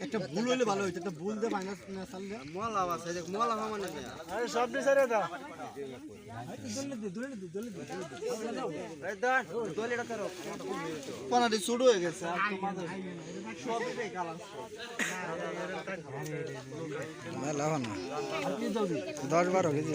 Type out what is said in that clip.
একটা ভুল হইলে ভালো হইতো একটা ভুল দিয়ে আছে মলা আছে মলা মানে সব ডিসারে দাও পানাটি শুরু হয়ে গেছে দশ বারো কেজি